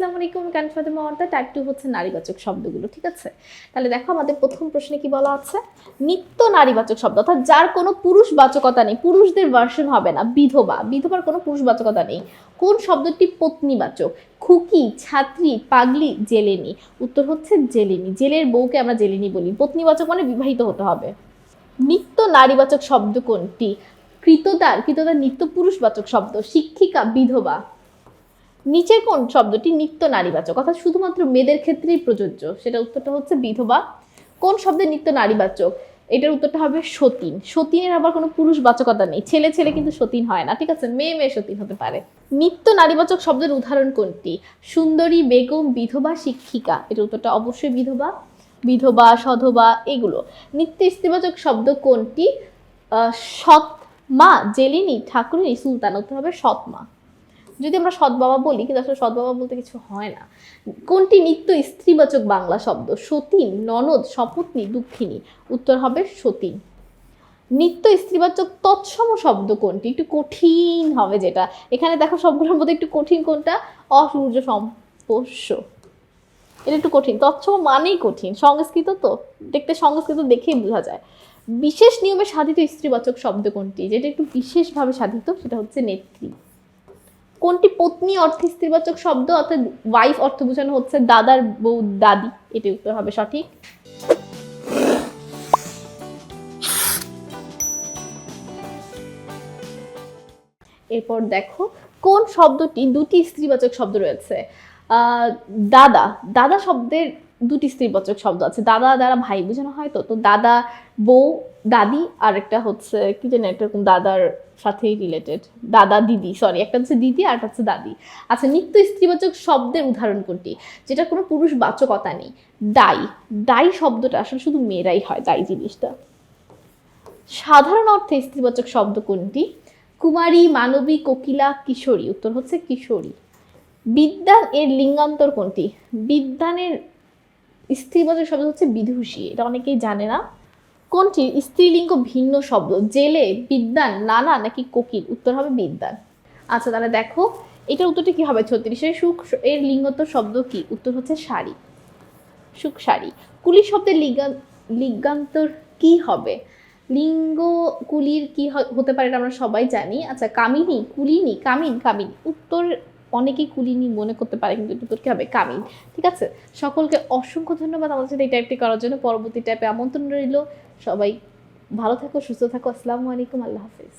আসসালামু আলাইকুম, কেন ফাতেমা টাইপ টু হচ্ছে নারীবাচক শব্দগুলো, ঠিক আছে? তাহলে দেখো আমাদের প্রথম প্রশ্নে কি বলা আছে? নিত্য নারীবাচক শব্দ, অর্থাৎ যার কোনো পুরুষ বাচকতা নেই, পুরুষদের ভার্সন হবে না, বিধবা। বিধবার কোনো পুরুষ বাচকতা নেই। কোন শব্দটি পত্নীবাচক? খুকি, ছাত্রী, পাগলি, জেলেনি। উত্তর হচ্ছে জেলেনি। জেলের বউকে আমরা জেলেনি বলি। পত্নীবাচক মানে বিবাহিত হতে হবে। নিত্য নারীবাচক শব্দ কোনটি? কৃতদার কৃতদার নিত্য পুরুষবাচক শব্দ। শিক্ষিকা, বিধবা। নিচের কোন শব্দটি নিত্য নারীবাচক? অর্থাৎ শুধুমাত্র মেয়েদের ক্ষেত্রেই প্রযোজ্য। সেটা উত্তরটা হচ্ছে বিধবা। কোন শব্দের নিত্য নারীবাচক? এটার উত্তরটা হবে সতীন। সতীনের আবার কোনো পুরুষ বাচকতা নেই। ছেলে ছেলে কিন্তু সতীন হয় না, ঠিক আছে? মেয়ে মেয়ে সতীন হতে পারে। নিত্য নারীবাচক শব্দের উদাহরণ কোনটি? সুন্দরী, বেগম, বিধবা, শিক্ষিকা। এটার উত্তরটা অবশ্যই বিধবা। বিধবা, সধবা, এগুলো। নিত্য স্ত্রীবাচক শব্দ কোনটি? সৎ মা জেলিনী, ঠাকুরিনী, সুলতান। উত্তর হবে সৎ মা যদি আমরা সৎ বাবা বলি, কিন্তু আসলে সৎ বাবা বলতে কিছু হয় না। কোনটি নিত্য স্ত্রীবাচক বাংলা শব্দ? সতীন, ননদ শপথনী দুঃখিনী। উত্তর হবে সতীন। নিত্য স্ত্রীবাচক তৎসম শব্দ কোনটি? একটু কঠিন হবে যেটা। এখানে দেখো সবগুলোর মধ্যে একটু কঠিন কোনটা? অসূর্য সম্পোষ্য এটা একটু কঠিন। তৎসম মানেই কঠিন। সংস্কৃত তো, দেখতে সংস্কৃত দেখেই বোঝা যায়। বিশেষ নিয়মে সাধিত স্ত্রীবাচক শব্দ কোনটি? যেটা একটু বিশেষভাবে সাধিত, সেটা হচ্ছে নেত্রী। কোনটি পত্নী অর্থে স্ত্রীবাচক শব্দ অর্থাৎ ওয়াইফ অর্থ বোঝানো হচ্ছে দাদার বউ দাদি? এটি উত্তর হবে সঠিক। এরপর দেখো, কোন শব্দটি দুটি স্ত্রীবাচক শব্দ রয়েছে? দাদা দাদা শব্দের দুটি স্ত্রীবাচক শব্দ আছে। দাদা দ্বারা ভাই বোঝানো হয় তো? তো দাদা, বউ, দাদি, আর একটা হচ্ছে, কি জানি একটা এরকম দাদার সাথেই রিলেটেড দাদা, দিদি সরি একটা হচ্ছে দিদি, আর একটা হচ্ছে দাদি। আচ্ছা নিত্য স্ত্রীবাচক শব্দের উদাহরণ কোনটি? যেটা কোনো পুরুষ বাচকতা নেই। দাই দাই শব্দটা আসলে শুধু মেয়েরাই হয় দাই জিনিসটা। সাধারণ অর্থে স্ত্রীবাচক শব্দ কোনটি? কুমারী, মানবী, কোকিলা, কিশোরী। উত্তর হচ্ছে কিশোরী। বিদ্যান এর লিঙ্গান্তর কোনটি? বিদ্যানের স্ত্রীবাচক শব্দ হচ্ছে বিদুষী, এটা অনেকেই জানে না। কোনটি? স্ত্রীলিঙ্গ ভিন্ন শব্দ, জেলে বিদ্যান, নানা নাকি কোকিল? উত্তর হবে বিদ্যান। আচ্ছা তাহলে দেখো, এটার উত্তরটি কি হবে? ছত্রিশের সুখ, এর লিঙ্গত শব্দ কি? উত্তর হচ্ছে শাড়ি। সুখ শাড়ি। কুলি শব্দের লিঙ্গান লিঙ্গান্তর কি হবে? লিঙ্গ কুলির কি হতে পারে আমরা সবাই জানি। আচ্ছা কামিনী, কুলিনী, কামিন, কামিনী। উত্তর অনেকেই কুলিনি মনে করতে পারে কিন্তু তোর কি হবে কামিন ঠিক আছে? সকলকে অসংখ্য ধন্যবাদ আমাদের সাথে এই টাইপটি করার জন্য। পরবর্তী টাইপে আমন্ত্রণ রইল। সবাই ভালো থাকো, সুস্থ থাকো। আসসালামু আলাইকুম। আল্লাহ হাফিজ।